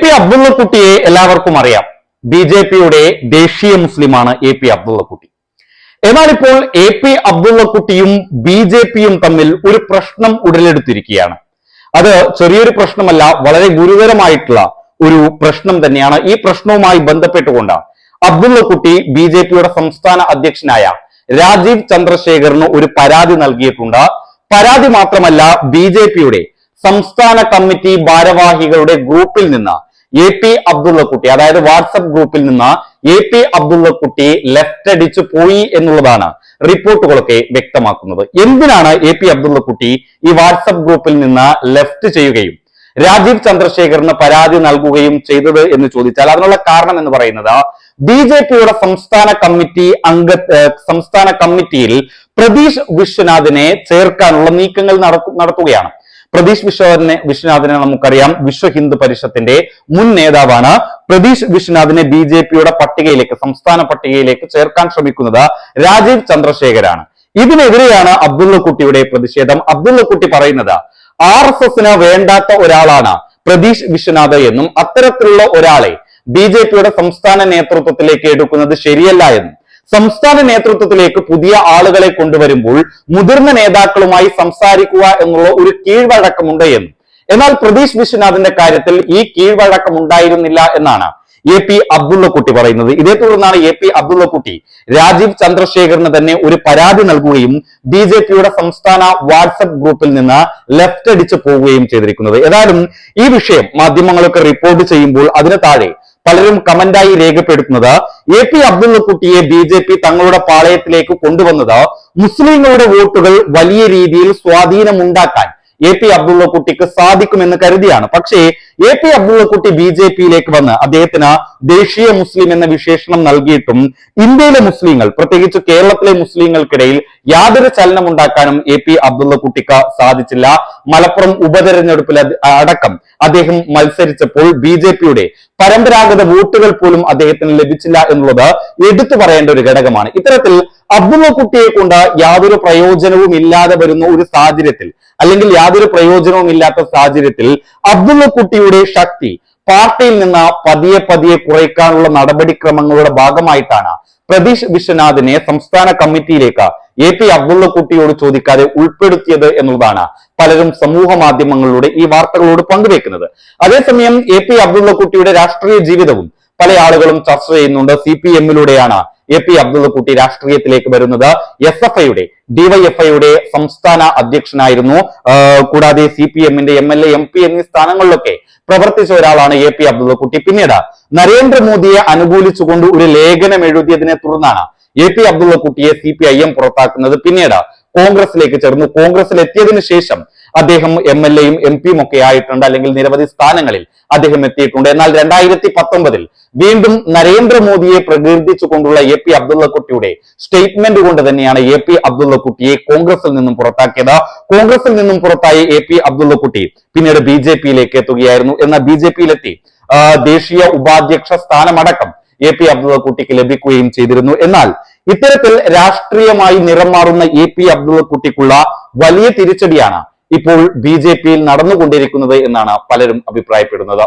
P അബ്ദുള്ളക്കുട്ടിയെ എല്ലാവർക്കും അറിയാം. B J പിയുടെ ദേശീയ മുസ്ലിമാണ് എ പി അബ്ദുള്ളക്കുട്ടി. എന്നാൽ ഇപ്പോൾ എ പി അബ്ദുള്ളക്കുട്ടിയും ബി ജെ പിയും തമ്മിൽ ഒരു പ്രശ്നം ഉടലെടുത്തിരിക്കുകയാണ്. അത് ചെറിയൊരു പ്രശ്നമല്ല വളരെ ഗുരുതരമായിട്ടുള്ള ഒരു പ്രശ്നം തന്നെയാണ്. ഈ പ്രശ്നവുമായി ബന്ധപ്പെട്ടുകൊണ്ട് അബ്ദുള്ളക്കുട്ടി ബി ജെ പിയുടെ സംസ്ഥാന അധ്യക്ഷനായ രാജീവ് ചന്ദ്രശേഖറിന് ഒരു പരാതി നൽകിയിട്ടുണ്ട്. പരാതി മാത്രമല്ല ബി ജെ പിയുടെ സംസ്ഥാന കമ്മിറ്റി ഭാരവാഹികളുടെ ഗ്രൂപ്പിൽ നിന്ന് എ പി അബ്ദുള്ളക്കുട്ടി അതായത് വാട്സപ്പ് ഗ്രൂപ്പിൽ നിന്ന് എ പി അബ്ദുള്ളക്കുട്ടി ലെഫ്റ്റ് അടിച്ചു പോയി എന്നുള്ളതാണ് റിപ്പോർട്ടുകളൊക്കെ വ്യക്തമാക്കുന്നത്. എന്തിനാണ് എ പി അബ്ദുള്ളക്കുട്ടി ഈ വാട്സപ്പ് ഗ്രൂപ്പിൽ നിന്ന് ലെഫ്റ്റ് ചെയ്യുകയും രാജീവ് ചന്ദ്രശേഖറിന് പരാതി നൽകുകയും ചെയ്തത് എന്ന് ചോദിച്ചാൽ അതിനുള്ള കാരണം എന്ന് പറയുന്നത് ബി ജെ പിയുടെ സംസ്ഥാന കമ്മിറ്റി അംഗ സംസ്ഥാന കമ്മിറ്റിയിൽ പ്രതീഷ് വിശ്വനാഥിനെ ചേർക്കാനുള്ള നീക്കങ്ങൾ നടത്തുകയാണ് പ്രതീഷ് വിശ്വനാഥിനെ വിശ്വനാഥിനെ നമുക്കറിയാം. വിശ്വ ഹിന്ദു പരിഷത്തിന്റെ മുൻ നേതാവാണ്. പ്രതീഷ് വിശ്വനാഥിനെ ബി ജെ പിയുടെ പട്ടികയിലേക്ക് സംസ്ഥാന പട്ടികയിലേക്ക് ചേർക്കാൻ ശ്രമിക്കുന്നത് രാജീവ് ചന്ദ്രശേഖരാണ്. ഇതിനെതിരെയാണ് അബ്ദുള്ളക്കുട്ടിയുടെ പ്രതിഷേധം. അബ്ദുള്ളക്കുട്ടി പറയുന്നത് ആർ എസ് എസിന് വേണ്ടാത്ത ഒരാളാണ് പ്രതീഷ് വിശ്വനാഥ് എന്നും അത്തരത്തിലുള്ള ഒരാളെ ബി ജെ പിയുടെ സംസ്ഥാന നേതൃത്വത്തിലേക്ക് എടുക്കുന്നത് ശരിയല്ല എന്നും. സംസ്ഥാന നേതൃത്വത്തിലേക്ക് പുതിയ ആളുകളെ കൊണ്ടുവരുമ്പോൾ മുതിർന്ന നേതാക്കളുമായി സംസാരിക്കുക എന്നുള്ള ഒരു കീഴ്വഴക്കമുണ്ട് എന്ന്. എന്നാൽ പ്രതീഷ് വിശ്വനാഥിന്റെ കാര്യത്തിൽ ഈ കീഴ്വഴക്കം ഉണ്ടായിരുന്നില്ല എന്നാണ് എ പി അബ്ദുള്ളക്കുട്ടി പറയുന്നത്. ഇതേ തുടർന്നാണ് എ പി അബ്ദുള്ളക്കുട്ടി രാജീവ് ചന്ദ്രശേഖറിന് തന്നെ ഒരു പരാതി നൽകുകയും ബി ജെ പിയുടെ സംസ്ഥാന വാട്സപ്പ് ഗ്രൂപ്പിൽ നിന്ന് ലെഫ്റ്റ് അടിച്ചു പോവുകയും ചെയ്തിരിക്കുന്നത്. ഏതായാലും ഈ വിഷയം മാധ്യമങ്ങളൊക്കെ റിപ്പോർട്ട് ചെയ്യുമ്പോൾ അതിന് താഴെ പലരും കമന്റായി രേഖപ്പെടുത്തുന്നത് എ പി അബ്ദുള്ളക്കുട്ടിയെ ബി ജെ പി തങ്ങളുടെ പാളയത്തിലേക്ക് കൊണ്ടുവന്നത് മുസ്ലിങ്ങളുടെ വോട്ടുകൾ വലിയ രീതിയിൽ സ്വാധീനമുണ്ടാക്കാൻ എ പി അബ്ദുള്ളക്കുട്ടിക്ക് സാധിക്കുമെന്ന് കരുതിയാണ്. പക്ഷേ A P Abdullakutty B J പിയിലേക്ക് വന്ന് അദ്ദേഹത്തിന് ദേശീയ മുസ്ലിം എന്ന വിശേഷണം നൽകിയിട്ടും ഇന്ത്യയിലെ മുസ്ലിങ്ങൾ പ്രത്യേകിച്ച് കേരളത്തിലെ മുസ്ലിങ്ങൾക്കിടയിൽ യാതൊരു ചലനം ഉണ്ടാക്കാനും എ പി അബ്ദുള്ളക്കുട്ടിക്ക് സാധിച്ചില്ല. മലപ്പുറം ഉപതെരഞ്ഞെടുപ്പിൽ അടക്കം അദ്ദേഹം മത്സരിച്ചപ്പോൾ ബി ജെ പിയുടെ പരമ്പരാഗത വോട്ടുകൾ പോലും അദ്ദേഹത്തിന് ലഭിച്ചില്ല എന്നുള്ളത് എടുത്തു പറയേണ്ട ഒരു ഘടകമാണ്. ഇത്തരത്തിൽ അബ്ദുള്ളക്കുട്ടിയെ കൊണ്ട് യാതൊരു പ്രയോജനവും ഇല്ലാതെ വരുന്ന ഒരു സാഹചര്യത്തിൽ അല്ലെങ്കിൽ യാതൊരു പ്രയോജനവും ഇല്ലാത്ത സാഹചര്യത്തിൽ അബ്ദുള്ളക്കുട്ടിയുടെ ശക്തി പാർട്ടിയിൽ നിന്ന് പതിയെ പതിയെ കുറയ്ക്കാനുള്ള നടപടിക്രമങ്ങളുടെ ഭാഗമായിട്ടാണ് പ്രതീഷ് വിശ്വനാഥിനെ സംസ്ഥാന കമ്മിറ്റിയിലേക്ക് എ പി അബ്ദുള്ളക്കുട്ടിയോട് ചോദിക്കാതെ ഉൾപ്പെടുത്തിയത് എന്നുള്ളതാണ് പലരും സമൂഹ മാധ്യമങ്ങളിലൂടെ ഈ വാർത്തകളോട് പങ്കുവെക്കുന്നത്. അതേസമയം എ പി അബ്ദുള്ളക്കുട്ടിയുടെ രാഷ്ട്രീയ ജീവിതവും പല ആളുകളും ചർച്ച ചെയ്യുന്നുണ്ട്. സി പി എമ്മിലൂടെയാണ് എ പി അബ്ദുള്ളക്കുട്ടി രാഷ്ട്രീയത്തിലേക്ക് വരുന്നത് എസ് എഫ് ഐയുടെ ഡിവൈഎഫ്ഐയുടെ സംസ്ഥാന അധ്യക്ഷനായിരുന്നു. കൂടാതെ സി പി എമ്മിന്റെ M L A M P എന്നീ സ്ഥാനങ്ങളിലൊക്കെ പ്രവർത്തിച്ച ഒരാളാണ് എ പി അബ്ദുള്ളക്കുട്ടി. പിന്നീട് നരേന്ദ്രമോദിയെ അനുകൂലിച്ചുകൊണ്ട് ഒരു ലേഖനം എഴുതിയതിനെ തുടർന്നാണ് എ പി അബ്ദുള്ളക്കുട്ടിയെ സി പി ഐ എം പുറത്താക്കുന്നത്. പിന്നീട് കോൺഗ്രസിലേക്ക് ചേർന്നു. കോൺഗ്രസിൽ എത്തിയതിനു ശേഷം അദ്ദേഹം എം എൽ എയും എം പിയും ഒക്കെ ആയിട്ടുണ്ട് അല്ലെങ്കിൽ നിരവധി സ്ഥാനങ്ങളിൽ അദ്ദേഹം എത്തിയിട്ടുണ്ട്. എന്നാൽ രണ്ടായിരത്തി പത്തൊമ്പതിൽ വീണ്ടും നരേന്ദ്രമോദിയെ പ്രകീർത്തിച്ചുകൊണ്ടുള്ള എ പി അബ്ദുള്ളക്കുട്ടിയുടെ സ്റ്റേറ്റ്മെന്റ് കൊണ്ട് തന്നെയാണ് എ പി അബ്ദുള്ളക്കുട്ടിയെ കോൺഗ്രസിൽ നിന്നും പുറത്താക്കിയത്. കോൺഗ്രസിൽ നിന്നും പുറത്തായ എ പി അബ്ദുള്ളക്കുട്ടി പിന്നീട് ബി ജെ പിയിലേക്ക് എത്തുകയായിരുന്നു. എന്നാൽ ബി ജെ പിയിലെത്തി ദേശീയ ഉപാധ്യക്ഷ സ്ഥാനമടക്കം എ പി അബ്ദുള്ളക്കുട്ടിക്ക് ലഭിക്കുകയും ചെയ്തിരുന്നു. എന്നാൽ ഇത്തരത്തിൽ രാഷ്ട്രീയമായി നിറം മാറുന്ന എ പി അബ്ദുള്ളക്കുട്ടിക്കുള്ള വലിയ തിരിച്ചടിയാണ് ഇപ്പോൾ ബി ജെ പിയിൽ നടന്നുകൊണ്ടിരിക്കുന്നത് എന്നാണ് പലരും അഭിപ്രായപ്പെടുന്നത്.